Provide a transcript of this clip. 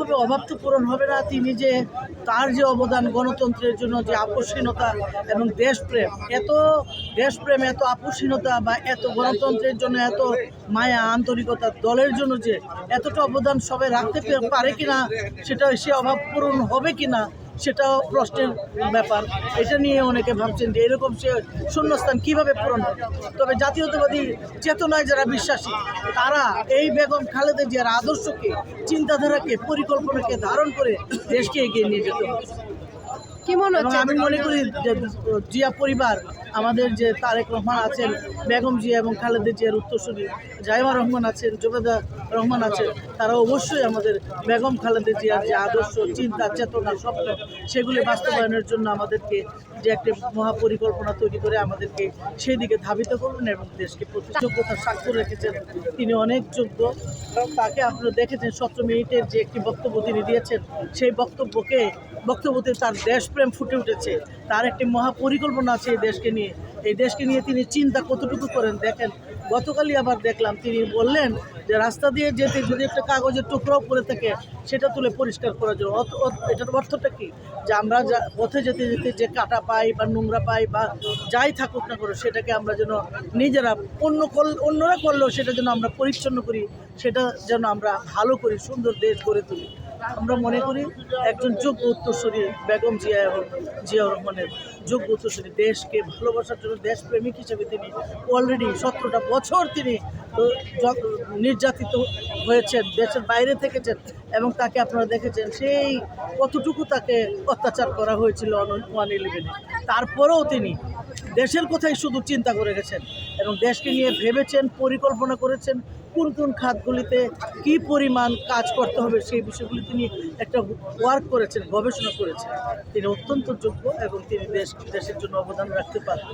হবে অভাব তো পূরণ হবে না। তিনি যে তার যে অবদান গণতন্ত্রের জন্য, যে আপসীনতা এবং দেশপ্রেম, এত দেশপ্রেম, এত আপসীনতা বা এত গণতন্ত্রের জন্য এত মায়া, আন্তরিকতা দলের জন্য যে এতটা অবদান সবাই রাখতে পারে পারে কিনা, সেটা সে অভাব পূরণ হবে কিনা সেটাও প্রশ্নের ব্যাপার। এটা নিয়ে অনেকে ভাবছেন যে এরকম সে শূন্যস্থান কীভাবে পূরণ হবে? তবে জাতীয়তাবাদী চেতনায় যারা বিশ্বাসী, তারা এই বেগম খালেদের জিয়ার আদর্শকে, চিন্তাধারাকে, পরিকল্পনাকে ধারণ করে দেশকে এগিয়ে নিয়ে যেতে কি মনে হচ্ছে? আমি মনে করি যে জিয়া পরিবার আমাদের যে তারেক রহমান আছেন বেগম জিয়া এবং খালেদা জিয়ার উত্তরসূরি জাইমা রহমান আছেন জোবেদা রহমান আছেন তারা অবশ্যই আমাদের বেগম খালেদা জিয়ার যে আদর্শ চিন্তা চেতনা স্বপ্ন সেগুলি বাস্তবায়নের জন্য আমাদেরকে যে একটি মহাপরিকল্পনা তৈরি করে আমাদেরকে সেই দিকে ধাবিত করবেন এবং দেশকে প্রতিযোগ্যতার স্বাক্ষর রেখেছেন। তিনি অনেক যোগ্য। এবং তাকে আপনারা দেখেছেন সতেরো মিনিটের যে একটি বক্তব্য তিনি দিয়েছেন সেই বক্তব্যকে বক্তব্যতে তার দেশপ্রেম ফুটে উঠেছে। তার একটি মহাপরিকল্পনা আছে এই দেশকে নিয়ে। এই দেশকে নিয়ে তিনি চিন্তা কতটুকু করেন? দেখেন, গতকালই আবার দেখলাম তিনি বললেন যে, রাস্তা দিয়ে যেতে যদি একটা কাগজের টুকরাও পড়ে থাকে, সেটা তুলে পরিষ্কার করার জন্য। এটার অর্থটা কি? যে, আমরা যা পথে যেতে যেতে যে কাটা পাই বা নোংরা পাই বা যাই থাকুক না করে সেটাকে আমরা যেন নিজেরা অন্য করল অন্যরা করলেও সেটা যেন আমরা পরিচ্ছন্ন করি, সেটা যেন আমরা ভালো করি, সুন্দর দেশ গড়ে তুলি। আমরা মনে করি একজন যোগ্য উত্তরসূরি বেগম জিয়া জিয়াউর রহমানের যোগ্য উত্তরসূরি দেশকে ভালোবাসার জন্য দেশপ্রেমিক হিসেবে তিনি অলরেডি সতেরোটা বছর তিনি নির্যাতিত হয়েছেন, দেশের বাইরে থেকেছেন এবং তাকে আপনারা দেখেছেন, সেই কতটুকু তাকে অত্যাচার করা হয়েছিল ওয়ান ইলেভেনে তারপরেও তিনি দেশের কথাই শুধু চিন্তা করে গেছেন। এবং দেশকে নিয়ে ভেবেছেন, পরিকল্পনা করেছেন কোন কোন খাতগুলিতে কি পরিমাণ কাজ করতে হবে সেই বিষয়গুলি তিনি একটা ওয়ার্ক করেছেন, গবেষণা করেছেন। তিনি অত্যন্ত যোগ্য এবং তিনি দেশ, দেশের জন্য অবদান রাখতে পারেন